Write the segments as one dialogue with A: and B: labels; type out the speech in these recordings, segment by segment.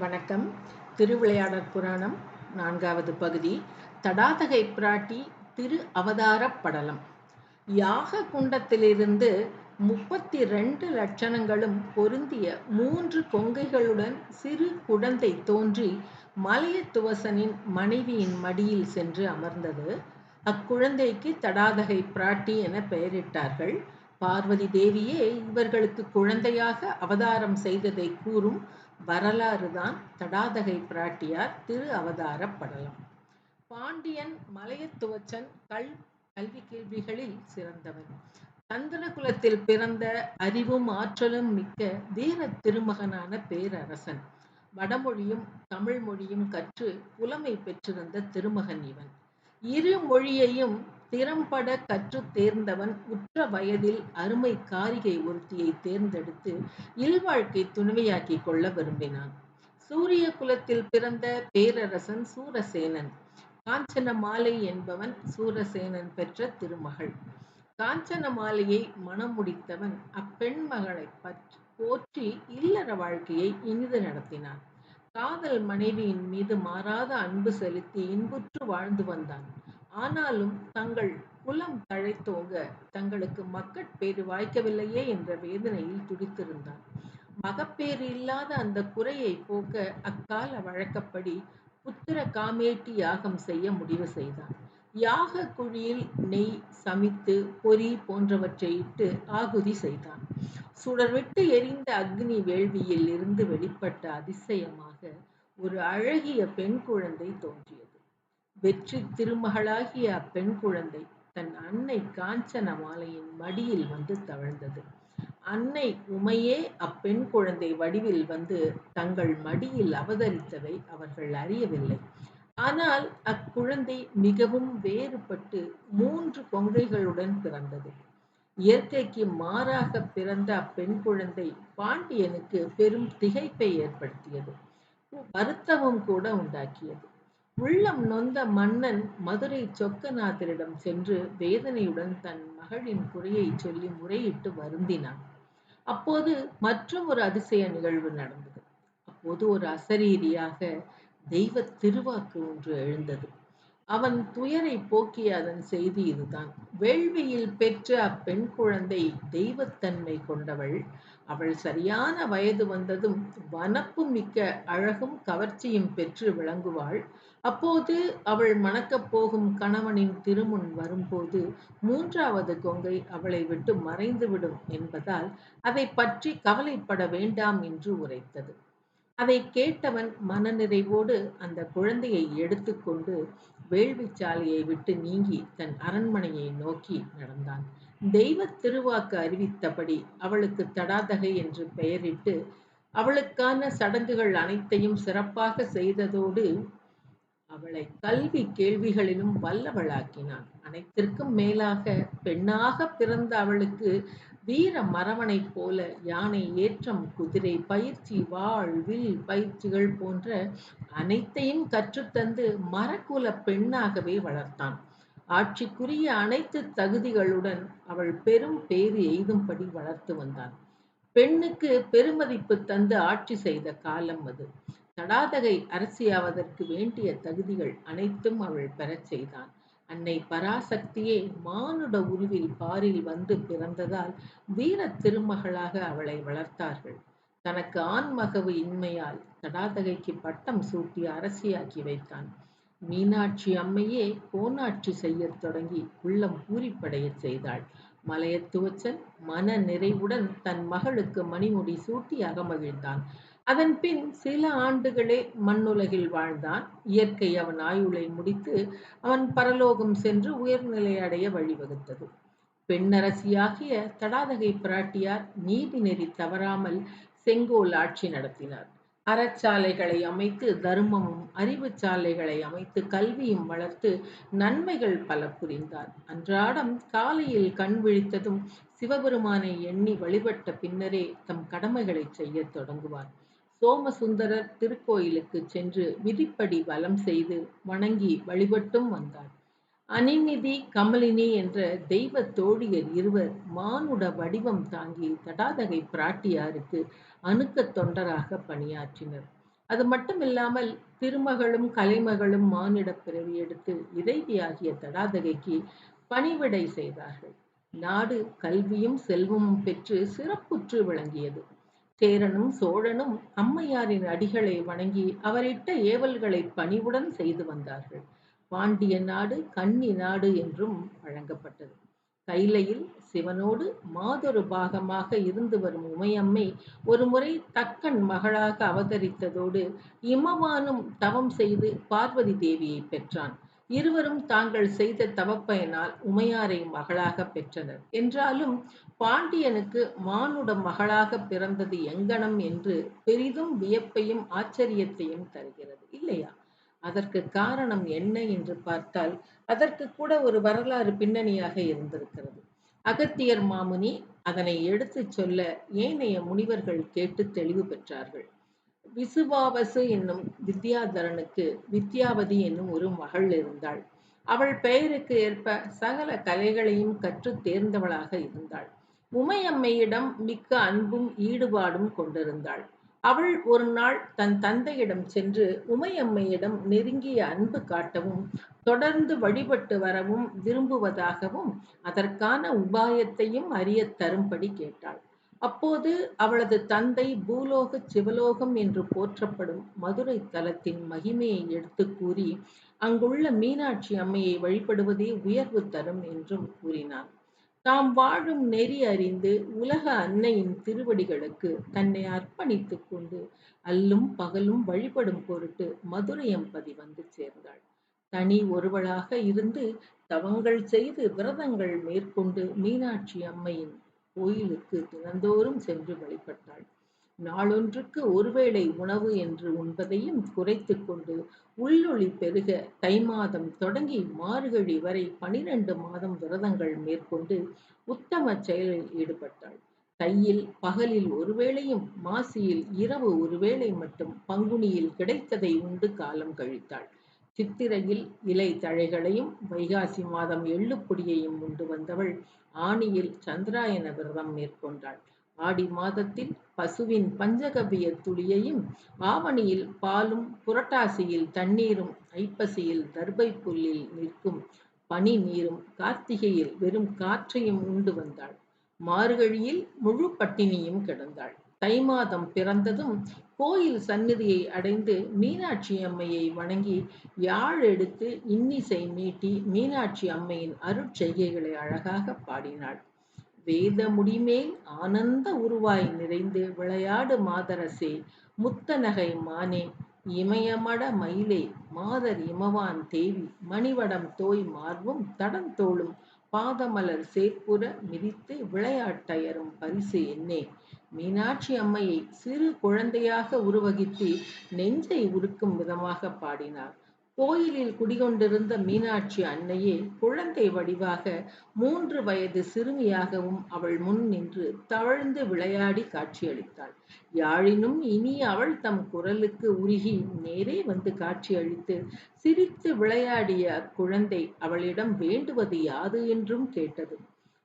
A: வணக்கம். திருவிளையாடற் புராணம் நான்காவது பகுதி. தடாதகை பிராட்டி திரு அவதாரப் படலம். யாக குண்டத்திலிருந்து முப்பத்தி ரெண்டு லட்சணங்களும் பொருந்திய மூன்று கொங்கைகளுடன் சிறு குழந்தை தோன்றி மலையத்துவசனின் மனைவியின் மடியில் சென்று அமர்ந்தது. அக்குழந்தைக்கு தடாதகை பிராட்டி என பெயரிட்டார்கள். பார்வதி தேவியே இவர்களுக்கு குழந்தையாக அவதாரம் செய்ததை கூறும் வரலாறு தான் தடாதகை பிராட்டியார் திரு அவதார படலம் பாண்டியன் மலையத்துவச்சன் கல் கல்வி கேள்விகளில் சிறந்தவன். சந்திரகுலத்தில் பிறந்த அறிவும் ஆற்றலும் மிக்க வீர திருமகனான பேரரசன். வடமொழியும் தமிழ் மொழியும் கற்று புலமை பெற்றிருந்த திருமகன் இவன். இரு மொழியையும் திறம்பட கற்று தேர்ந்தவன் உற்ற வயதில் அருமை காரிகை ஒருத்தியை தேர்ந்தெடுத்து இல்வாழ்க்கை துணைவியாக்கி கொள்ள விரும்பினான். சூரிய குலத்தில் பிறந்த பேரரசன் சூரசேனன். காஞ்சன மாலை என்பவன் சூரசேனன் பெற்ற திருமகள். காஞ்சன மாலையை முடித்தவன் அப்பெண் மகளை பற்றி போற்றி இல்லற வாழ்க்கையை இனிது நடத்தினான். காதல் மனைவியின் மீது மாறாத அன்பு செலுத்தி இன்புற்று வாழ்ந்து வந்தான். ஆனாலும் தங்கள் குலம் தழைத்தோங்க தங்களுக்கு மக்கட்பேறு வாய்க்கவில்லையே என்ற வேதனையில் துடித்திருந்தான். மகப்பேறு இல்லாத அந்த குறையை போக்க அக்கால வழக்கப்படி புத்திர காமேட்டி யாகம் செய்ய முடிவு செய்தான். யாக குழியில் நெய் சமைத்து பொறி போன்றவற்றை இட்டு ஆகுதி செய்தான். சுடர்விட்டு எரிந்த அக்னி வேள்வியில் இருந்து வெளிப்பட்ட அதிசயமாக ஒரு அழகிய பெண் குழந்தை தோன்றியது. வெற்றி திருமகளாகிய அப்பெண் குழந்தை தன் அன்னை காஞ்சன மாலையின் மடியில் வந்து தவழ்ந்தது. அன்னை உமையே அப்பெண் குழந்தை வடிவில் வந்து தங்கள் மடியில் அவதரித்ததை அவர்கள் அறியவில்லை. ஆனால் அக்குழந்தை மிகவும் வேறுபட்டு மூன்று கொங்கைகளுடன் பிறந்தது. இயற்கைக்கு மாறாக பிறந்த அப்பெண் குழந்தை பாண்டியனுக்கு பெரும் திகைப்பை ஏற்படுத்தியது. வருத்தமும் கூட உண்டாக்கியது. உள்ளம் நொந்த மன்னன் மதுரை சொக்கநாதரிடம் சென்று வேதனையுடன் தன் மகளின் குறையை சொல்லி முறையிட்டு வருந்தினான். அப்போது மற்றும் ஒரு அதிசய நிகழ்வு நடந்தது. அப்போது ஒரு அசரீரியாக தெய்வ திருவாக்கு ஒன்று எழுந்தது. அவன் துயரை போக்கிய அதன் செய்தி இதுதான். வேள்வியில் பெற்ற அப்பெண் குழந்தை தெய்வத்தன்மை கொண்டவள். அவள் சரியான வயது வந்ததும் வனப்பு மிக்க அழகும் கவர்ச்சியும் பெற்று விளங்குவாள். அப்போது அவள் மணக்கப் போகும் கணவனின் திருமுன் வரும்போது மூன்றாவது கொங்கை அவளை விட்டு மறைந்துவிடும் என்பதால் அதை பற்றி கவலைப்பட வேண்டாம் என்று உரைத்தது. அதை கேட்டவன் மனநிறைவோடு அந்த குழந்தையை எடுத்துக்கொண்டு வேள்விச்சாலையை விட்டு நீங்கி தன் அரண்மனையை நோக்கி நடந்தான். தெய்வ திருவாக்கு அறிவித்தபடி அவளுக்கு தடாதகை என்று பெயரிட்டு அவளுக்கான சடங்குகள் அனைத்தையும் சிறப்பாக செய்ததோடு அவளை கல்வி கேள்விகளிலும் வல்லவளாக்கினான். அனைத்திற்கும் மேலாக பெண்ணாக பிறந்த அவளுக்கு வீர மரவனைப் போல யானை ஏற்றம் குதிரை பயிற்சி வாழ் வில் பயிற்சிகள் போன்ற அனைத்தையும் கற்றுத்தந்து மரக்குல பெண்ணாகவே வளர்த்தான். ஆட்சிக்குரிய அனைத்து தகுதிகளுடன் அவள் பெரும் பேறு எய்தும்படி வளர்த்து வந்தான். பெண்ணுக்கு பெருமதிப்பு தந்து ஆட்சி செய்த காலம் அது. தடாதகை அரசியாவதற்கு வேண்டிய தகுதிகள் அனைத்தும் அவள் பெறச் செய்தான். அன்னை பராசக்தியே மானுட உருவில் பாரில் வந்து பிறந்ததால் வீர திருமகளாக அவளை வளர்த்தார்கள். தனக்கு ஆண்மகவு இன்மையால் தடாதகைக்கு பட்டம் சூட்டி அரசியாக்கி வைத்தான். மீனாட்சி அம்மையே கோனாட்சி செய்யத் தொடங்கி உள்ளம் பூரிப்படையச் செய்தாள். மலையத்துவச்சன் மன நிறைவுடன் தன் மகளுக்கு மணிமுடி சூட்டி அகமகிழ்ந்தான். அதன் பின் சில ஆண்டுகளே மண்ணுலகில் வாழ்ந்தான். இயற்கை அவன் ஆயுளை முடித்து அவன் பரலோகம் சென்று உயர்நிலை அடைய வழிவகுத்தது. பெண்ணரசியாகிய தடாதகை பிராட்டியார் நீதி நெறி தவறாமல் செங்கோல் ஆட்சி நடத்தினார். அறச்சாலைகளை அமைத்து தர்மமும் அறிவு சாலைகளை அமைத்து கல்வியும் வளர்த்து நன்மைகள் பல புரிந்தார். அன்றாடம் காலையில் கண் விழித்ததும் சிவபெருமானை எண்ணி வழிபட்ட பின்னரே தம் கடமைகளை செய்யத் தொடங்குவார். சோமசுந்தரர் திருக்கோயிலுக்கு சென்று விதிப்படி வலம் செய்து வணங்கி வழிபட்டும் வந்தார். அனிநிதி கமலினி என்ற தெய்வ தோழியர் இருவர் மானுட வடிவம் தாங்கி தடாதகை பிராட்டியாருக்கு அணுக்க தொண்டராக பணியாற்றினர். அது மட்டுமில்லாமல் திருமகளும் கலைமகளும் மானிடப் பிறவி எடுத்து இறைவியாகிய தடாதகைக்கு பணிவிடை செய்தார்கள். நாடு கல்வியும் செல்வமும் பெற்று சிறப்புற்று விளங்கியது. சேரனும் சோழனும் அம்மையாரின் அடிகளை வணங்கி அவரிட்ட ஏவல்களை பணிவுடன் செய்து வந்தார்கள். பாண்டிய நாடு கன்னி நாடு என்றும் வழங்கப்பட்டது. கைலையில் சிவனோடு மாதொரு பாகமாக இருந்து வரும் உமையம்மை ஒருமுறை தக்கன் மகளாக அவதரித்ததோடு இமவானும் தவம் செய்து பார்வதி தேவியை பெற்றான். இருவரும் தாங்கள் செய்த தவப்பயனால் உமையாரை மகளாக பெற்றனர். என்றாலும் பாண்டியனுக்கு மானுட மகளாக பிறந்தது எங்கனம் என்று பெரிதும் வியப்பையும் ஆச்சரியத்தையும் தருகிறது. இல்லையா? அதற்கு காரணம் என்ன என்று பார்த்தால் அதற்கு கூட ஒரு வரலாறு பின்னணியாக இருந்திருக்கிறது. அகத்தியர் மாமுனி அதனை எடுத்துச் சொல்ல ஏனைய முனிவர்கள் கேட்டு தெளிவு பெற்றார்கள். விசுவாவசு என்னும் வித்யாதரனுக்கு வித்யாவதி என்னும் ஒரு மகள் இருந்தாள். அவள் பெயருக்கு ஏற்ப சகல கலைகளையும் கற்று தேர்ந்தவளாக இருந்தாள். உமையம்மையிடம் மிக்க அன்பும் ஈடுபாடும் கொண்டிருந்தாள். அவள் ஒரு நாள் தன் தந்தையிடம் சென்று உமையம்மையிடம் நெருங்கிய அன்பு காட்டவும் தொடர்ந்து வழிபட்டு வரவும் விரும்புவதாகவும் அதற்கான உபாயத்தையும் அறிய தரும்படி கேட்டாள். அப்போது அவளது தந்தை பூலோக சிவலோகம் என்று போற்றப்படும் மதுரை தலத்தின் மகிமையை எடுத்து கூறி அங்குள்ள மீனாட்சி அம்மையை வழிபடுவதே உயர்வு தரும் என்றும் கூறினான். தாம் வாழும் நெறி அறிந்து உலக அன்னையின் திருவடிகளுக்கு தன்னை அர்ப்பணித்துக் கொண்டு அல்லும் பகலும் வழிபடும் பொருட்டு மதுரையம்பதி வந்து சேர்ந்தாள். தனி ஒருவளாக இருந்து தவங்கள் செய்து விரதங்கள் மேற்கொண்டு மீனாட்சி அம்மையின் கோயிலுக்கு தினந்தோறும் சென்று வழிபட்டாள். நாளொன்றுக்கு ஒருவேளை உணவு என்று உண்பதையும் குறைத்து கொண்டு உள்ளொளி பெருக தை மாதம் தொடங்கி மார்கழி வரை பனிரெண்டு மாதம் விரதங்கள் மேற்கொண்டு உத்தம செயலில் ஈடுபட்டாள். தையில் பகலில் ஒருவேளையும் மாசியில் இரவு ஒருவேளை மட்டும் பங்குனியில் கிடைத்ததை உண்டு காலம் கழித்தாள். சித்திரையில் இலை தழைகளையும் வைகாசி மாதம் எள்ளுப்பொடியையும் உண்டு வந்தவள். ஆணியில் சந்திராயன விரதம் மேற்கொண்டாள். ஆடி மாதத்தில் பசுவின் பஞ்சகவிய துளியையும் ஆவணியில் பாலும் புரட்டாசியில் தண்ணீரும் ஐப்பசியில் தர்பை புல்லில் நிற்கும் பனி நீரும் கார்த்திகையில் வெறும் காற்றையும் உண்டு வந்தாள். மார்கழியில் முழு பட்டினியும் கிடந்தாள். தை மாதம் பிறந்ததும் கோயில் சந்நிதியை அடைந்து மீனாட்சி அம்மையை வணங்கி யாழ் எடுத்து இன்னிசை மீட்டி மீனாட்சி அம்மையின் அருட்செய்கைகளை அழகாக பாடினாள். வேத முடிமேல் ஆனந்த உருவாய் நிறைந்து விளையாடு மாதரசே முத்தநகை மானே இமயமட மயிலே மாதர் இமவான் தேவி மணிவடம் தோய் மார்பும் தடந்தோளும் பாதமலர் சேர்ப்புற மிதித்து விளையாட்டயரும் பரிசு என்னே மீனாட்சி அம்மையை சிறு குழந்தையாக உருவகித்து நெஞ்சை உருக்கும் விதமாக பாடினார் கோயிலில் குடிகொண்டிருந்த மீனாட்சி அன்னையே குழந்தை வடிவாக மூன்று வயது சிறுமியாகவும் அவள் முன் நின்று தவழ்ந்து விளையாடி காட்சியளித்தாள். யாழினும் இனி அவள் தம் குரலுக்கு உருகி நேரே வந்து காட்சியளித்து சிரித்து விளையாடிய அக்குழந்தை அவளிடம் வேண்டுவது யாது? என்றும் கேட்டது.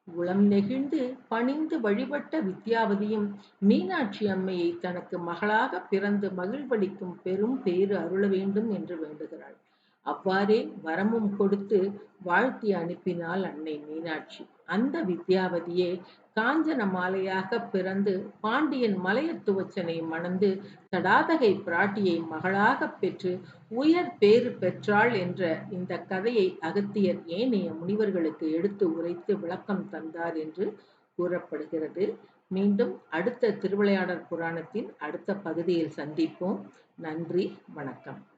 A: உளம் நெகிழ்ந்து பணிந்து வழிபட்ட வித்யாவதியும் மீனாட்சி அம்மையை தனக்கு மகளாக பிறந்து மகிழ்வளிக்கும் பெரும் பேறு அருள வேண்டும் என்று வேண்டுகிறாள். அவ்வாறே வரமும் கொடுத்து வாழ்த்தி அனுப்பினாள் அன்னை மீனாட்சி. அந்த வித்யாவதியே காஞ்சன மாலையாக பிறந்து பாண்டியன் மலையத்துவச்சனை மணந்து தடாதகை பிராட்டியை மகளாக பெற்று உயர் பேறு பெற்றாள் என்ற இந்த கதையை அகத்தியர் ஏனைய முனிவர்களுக்கு எடுத்து உரைத்து விளக்கம் தந்தார் என்று கூறப்படுகிறது. மீண்டும் அடுத்த திருவிளையாடற் புராணத்தின் அடுத்த பகுதியில் சந்திப்போம். நன்றி வணக்கம்.